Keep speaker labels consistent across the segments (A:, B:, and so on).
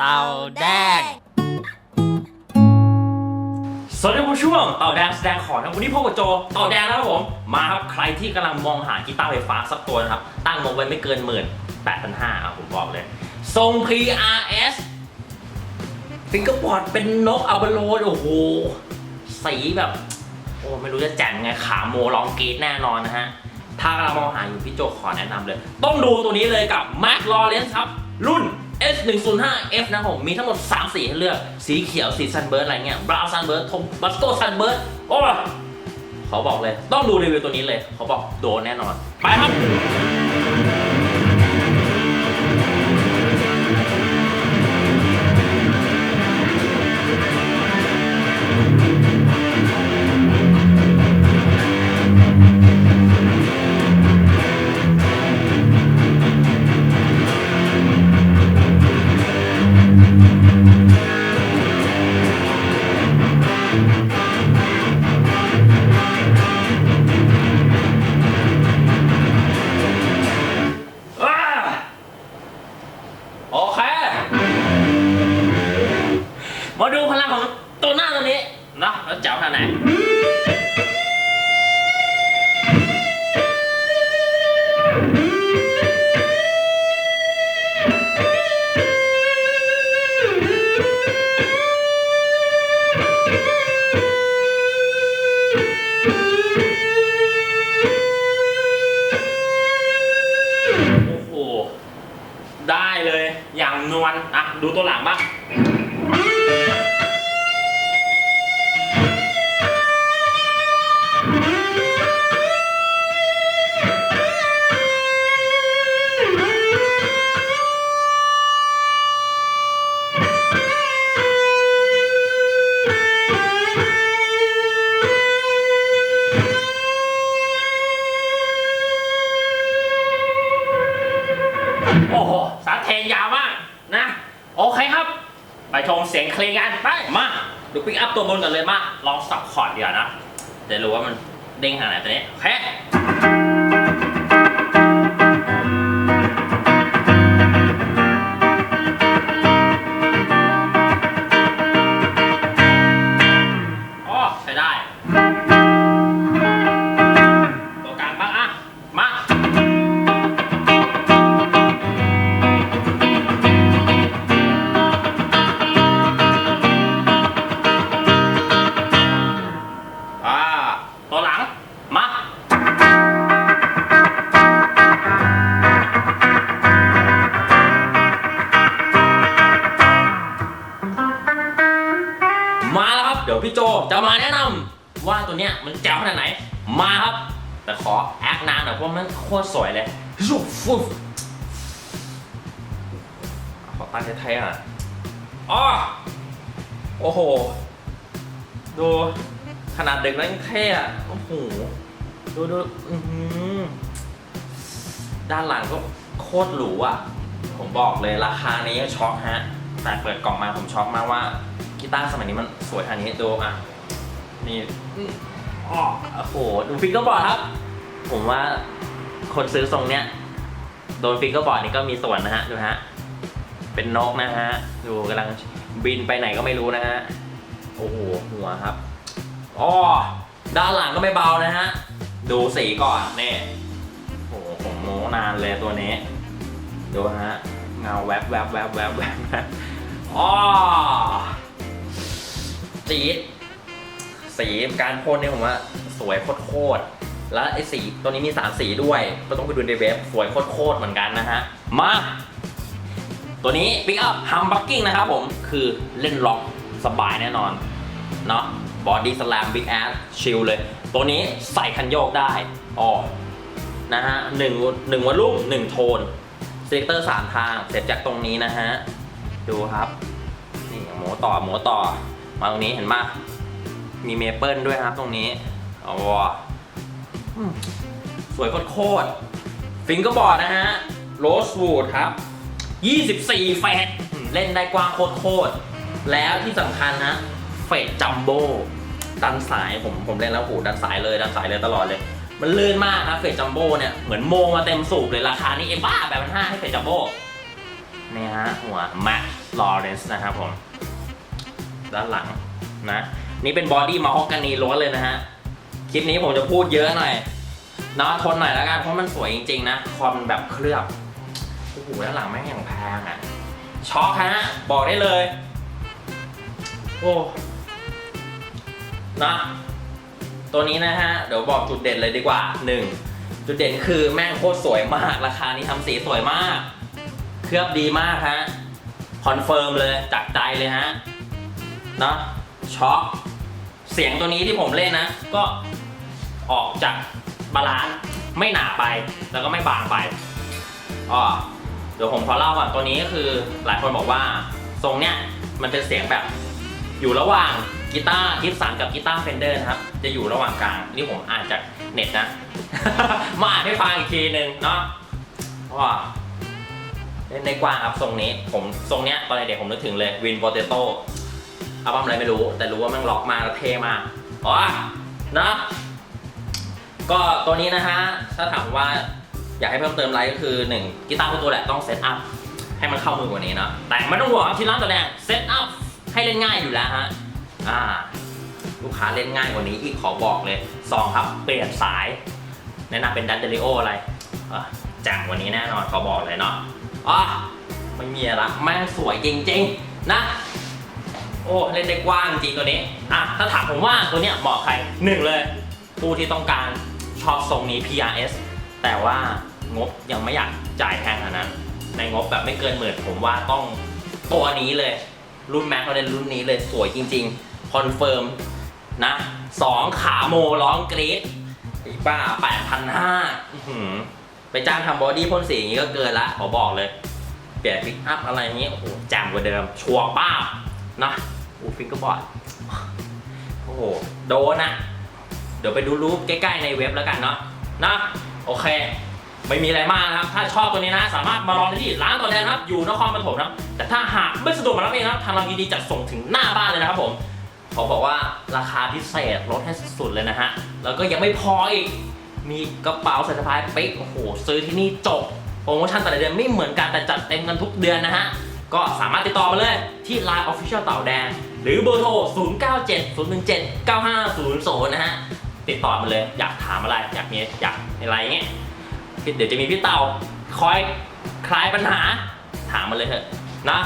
A: เต่าแดง
B: สวัสดีคุณช่วงเต่าแดงแสดงขอนะวันนี้พบกับโจเต่าแดงนะครับผม มาครับใครที่กำลังมองหากีตาร์ไฟฟ้าสักตัวนะครับ ตั้งงบไว้ไม่เกินหมื่นแปดพันห้าอะผมบอกเลย ทรง PRS ฟิงเกอร์บอร์ดเป็นนกอัลเบโรดโอ้โห สีแบบ โอ้ ไม่รู้จะแจ่มไงขาโมลองกรีดแน่นอนนะฮะ ถ้ากำลังมองหาอยู่พี่โจขอแนะนำเลย ต้องดูตัวนี้เลยกับ Mac Lawrence ครับ รุ่น S105F นะผมมีทั้งหมด 3 สีให้เลือก สีเขียว สีซันเบิร์ดอะไรเงี้ยบราวน์ซันเบิร์ดทงบัสโตซันเบิร์ดโอ้เขาบอกเลย ต้องดูรีวิวตัวนี้เลยเขาบอกโดนแน่นอน ไปครับ มาดูพลังของตัวหน้าตัวนี้นะแล้วเจ๋วขนาดไหนโอ้โหได้เลยอย่างนวลอะดูตัวหลังบ้าง ไปมาดูปิกอัพตัวบนกันเลยมาลองสับคอร์ดเดี๋ยวนะจะรู้ว่ามันเด้งขนาดไหนตัวนี้โอเค แล้วครับ เดี๋ยวพี่โจจะมาแนะนำว่าตัวเนี้ยมันแจ๋วขนาดไหน มาครับ แต่ขอแอคนานหน่อยเพราะมันโคตรสวยเลยฟุบฟุบขอตั้งไทยๆอะอ๋อโอ้โห ดูขนาดเด็กแล้วยังเท่อะโอ้โห ดูดูอื้อหือด้านหลังก็โคตรหรูอะ ผมบอกเลยราคานี้ช็อกฮะ แต่เปิดกล่องมาผมช็อกมากว่า กีตาร์สมัยนี้มันสวยขนาดนี้ดูอะนี่อื้ออ้อโอ้โหดูฟิกเกอร์บอร์ดครับ ผมว่าคนซื้อทรงเนี้ยโดนฟิกเกอร์บอร์ดนี่ก็มีส่วนนะฮะดูฮะเป็นนกนะฮะดูกำลังบินไปไหนก็ไม่รู้นะฮะโอ้โหหัวครับอ๋อด้านหลังก็ไม่เบานะฮะดูสีก่อนนี่โอ้โหผมโม้นานเลยตัวนี้ดูฮะเงาแวบแวบแวบแวบแวบแวบอ๋อ จี๊ดสีการพ่นเนี่ยผมว่าสวยโคตรๆแล้วไอ้สีตัวนี้มีสามสีด้วย ก็ต้องไปดูในเว็บสวยโคตรๆเหมือนกันนะฮะ มา ตัวนี้ Pick Up Humbucking นะครับผมคือเล่นล็อกสบายแน่นอน เนาะบอดี้ส a ลมบิ๊กแอสชิลเลย ตัวนี้ใส่คันโยกได้อ๋อนะฮะหนึ่งหนึ่งวอลลุ่มหนึ่งโทนเซกเตอร์สามทาง เสร็จจากตรงนี้นะฮะ ดูครับ นี่หมูต่อหมูต่อ มาตรงนี้เห็นปะมีเมเปิลด้วยครับตรงนี้อ๋ออืมสวยโคตรฟิงเกอร์บอร์ดนะฮะโรสวูดครับ 24เฟสอืมเล่นได้กว้างโคตรแล้วที่สำคัญนะเฟสจัมโบ้ดันสายผมผมเล่นแล้วโหดันสายเลยดันสายเลยตลอดเลย มันลื่นมากนะเฟสจัมโบ้เนี่ยเหมือนโมมาเต็มสูบเลยราคานี้เอบ้าแบบพันห้าให้เฟสจัมโบ้นี่ฮะหัวแม t ลอเรนซ์นะครับผม ด้านหลังนะนี่เป็นบอดี้มาฮอกกานีล้วนเลยนะฮะคลิปนี้ผมจะพูดเยอะหน่อยนาะทนหน่อยแล้วกันเพราะมันสวยจริงๆนะคอมแบบเคลือบโอ้โหด้านหลังแม่งอย่างแพงอะช็อกฮะบอกได้เลยโอ้นะตัวนี้นะฮะเดี๋ยวบอกจุดเด่นเลยดีกว่า 1. จุดเด่นคือแม่งโคตรสวยมาก ราคานี้ทำสีสวยมาก เคลือบดีมากฮะคอนเฟิร์มเลยจากใจเลยฮะ นะช็อกเสียงตัวนี้ที่ผมเล่นนะ ก็ออกจากบาลานซ์ไม่หนาไปแล้วก็ไม่บางไปอ๋อเดี๋ยวผมขอเล่าก่อนตัวนี้ก็คือหลายคนบอกว่าทรงเนี้ยมันเป็นเสียงแบบอยู่ระหว่างกีตาร์กิฟสันกับกีตาร์เฟนเดอร์นะครับ จะอยู่ระหว่างกลางนี่ผมอ่านจากเน็ตนะ มาอ่านให้ฟังอีกทีหนึ่งเนาะว่าเล่นในกว้างครับทรงนี้ผมทรงเนี้ยตอนเด็กผมนึกถึงเลยวินโปเตโต้ อัลบั้มอะไรไม่รู้ แต่รู้ว่ามันล็อกมาแล้วเท่มากอ๋อนะก็ตัวนี้นะฮะ ถ้าถามว่าอยากให้เพิ่มเติมอะไรก็คือ1กีตาร์ทุกตัวแหละต้องเซตอัพให้มันเข้ามือกว่านี้เนาะแต่ไม่ต้องห่วงที่ร้านตัวแดงเซตอัพให้เล่นง่ายอยู่แล้วฮะอ่า ลูกค้าเล่นง่ายกว่านี้อีกขอบอกเลยสองครับเปลี่ยนสายแนะนำเป็นดันเดลิโออะไรแจ่มกว่านี้แน่นอนขอบอกเลยเนาะอ๋อไม่มีอะไรละแม่งสวยจริงๆ นะ โอ้เล่นได้กว้างจริงตัวนี้อะถ้าถามผมว่าตัวเนี้ยเหมาะใครหนึ่งเลยผู้ที่ต้องการชอบทรงนี้ PRS แต่ว่างบยังไม่อยากจ่ายแพงขนาดนั้น ในงบแบบไม่เกินหมื่นผมว่าต้องตัวนี้เลย รุ่นแม็กเขาเล่นรุ่นนี้เลยสวยจริงๆคอนเฟิร์มนะสองขาโมร้องกรี๊ดอ้บ้า8,500อื้อหือไปจ้างทำบอดี้พ่นสีอย่างนี้ก็เกินละขอบอกเลย เปลี่ยนพิกอัพอะไรอย่างนี้โอ้โหแจ่มกว่าเดิมชัวร์ป้านะูฟิงก็บอร์ดโอ้โห โดนอะเดี๋ยวไปดูรูปใกล้ ๆ ในเว็บแล้วกันเนาะนะโอเค ไม่มีอะไรมากนะครับ ถ้าชอบตัวนี้นะ สามารถมาลองได้ที่ร้านตัวแทนนครับ อยู่นครปฐมนะแต่ถ้าหากไม่สะดวกมารับเองนะครับทางเรายินดีจัดส่งถึงหน้าบ้านเลยนะครับผมขอบอกว่าราคาพิเศษลดให้สุดๆเลยนะฮะ แล้วก็ยังไม่พออีก มีกระเป๋าใส่สะพายเป๊กโอ้โห ซื้อที่นี่จบ โปรโมชั่นแต่ละเดือนไม่เหมือนกันแต่จัดเต็มกันทุกเดือนนะฮะ ก็สามารถติดต่อมาเลยที่ Line Official เต่าแดง หรือเบอร์โทร 097 017 9500 นะฮะ ติดต่อมาเลย อยากถามอะไร อยากมีอยากอะไรเงี้ย เดี๋ยวจะมีพี่เต่าคอยคลายปัญหา ถามมาเลยเถอะนะ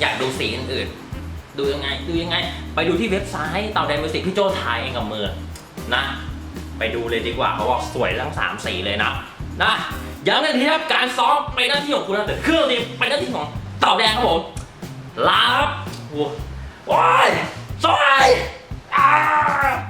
B: อยากดูสีอื่นๆ ดูยังไง ดูยังไง ไปดูที่เว็บไซต์เต่าแดงมิวสิกพี่โจถ่ายเองกับมือนะ ไปดูเลยดีกว่าเขาบอกสวยทั้งสามสีเลยนะนะย้ำกันทีครับการซ้อมเป็นหน้าที่ของคุณนะแต่เครื่องดนตรีเป็นหน้าที่ของเต่าแดงครับผมลาครับ 拽拽啊